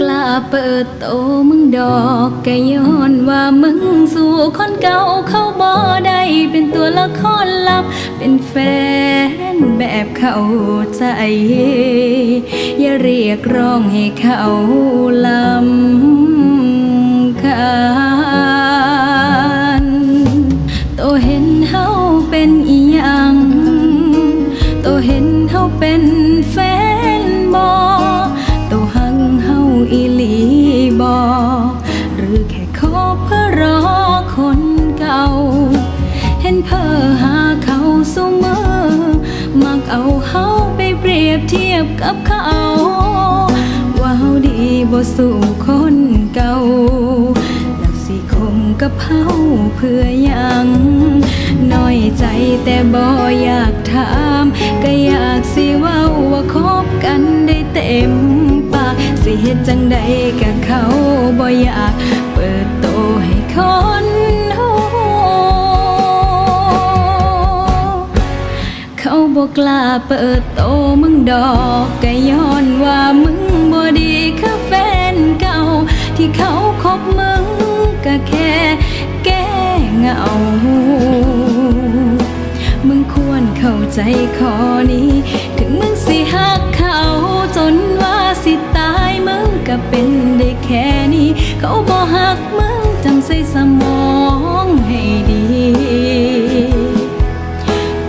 กล้าเปิดโตมึงดอกกะย้อนว่ามึงสู่คนเก่าเขาบ่ได้เป็นตัวละครลับ เป็นแฟนแบบเขาใจ อย่าเรียกร้องให้เขาลำ เป็นแฟนบอโตหังเฮาอีหลีบอหรือแค่ขอเพื่อรอคนเก่า เห็นเพอหาเขาสมอมักเอาเฮาไปเปรียบเทียบกับเขา ว่าเฮาดีบ่สู่คนเก่า กับเฮาเพื่อยังน้อยใจแต่บ่อยากถามก็อยากสิเว้าว่าคบกันได้เต็มปากสิเฮ็ดจังใดกับเขาบ่อยากเปิดโตให้คนฮู้เขาบอกกล้าเปิดโตมึงดอกก็ย้อนว่ามึงบ่ดีา มึงควรเข้าใจข้อนี้ ถึงมึงสิหักเขา จนว่าสิตายมึงก็เป็นได้แค่นี้ เขาบ่หักมึงจำใส่สมองให้ดี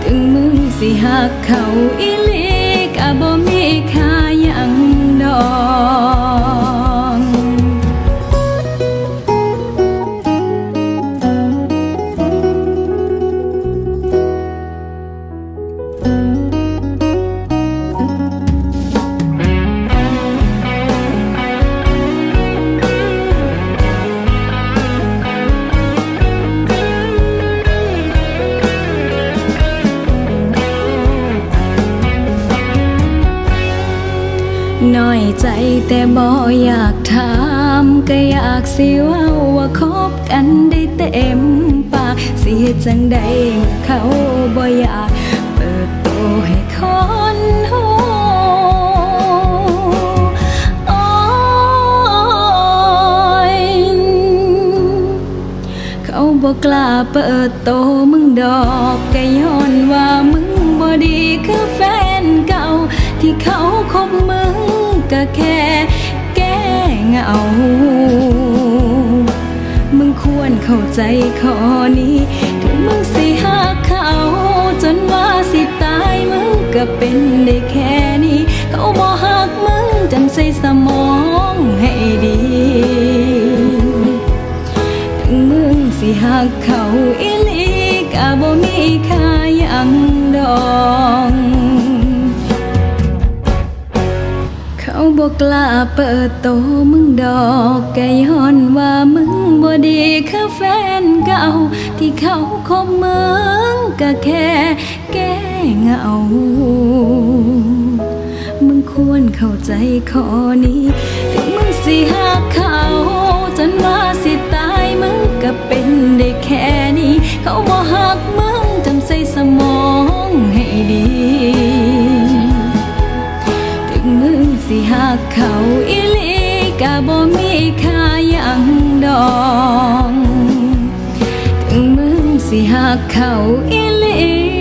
ถึงมึงสิหักเขาอีลีก็บ่มีค่ายังดอก น้อยใจแต่บ่อยากถามก็อยากสิว้าว่าคบกันได้เต็มปากสิเฮ็ดจังใดเขาบ่อยากเปิดโตให้คนฮู้โอ้เขาบอกกล้าเปิดโตมึงดอกก็ย้อนว่ามึงบ่ดีคือ เหงามึงควรเข้าใจข้อนี้ ถึงมึงสิหักเขา จนว่าสิตายมึงก็เป็นได้แค่นี้ เขาบ่หักมึงจำใส่สมองให้ดี ถึงมึงสิหักเขาอีลีก็บ่มีค่ายังดอก บ่กกล้าเปิดโตมึงดอกแกย้อนว่ามึงบ่ดีคือแฟนเก่า ที่เขาคบมึงก็แค่แก้เหงา มึงควรเข้าใจข้อนี้ ถึงมึงสิหักเขา หักเขาอีลีกะบ่มีค่ายังดองถึงมึงสิหักเขาอีลี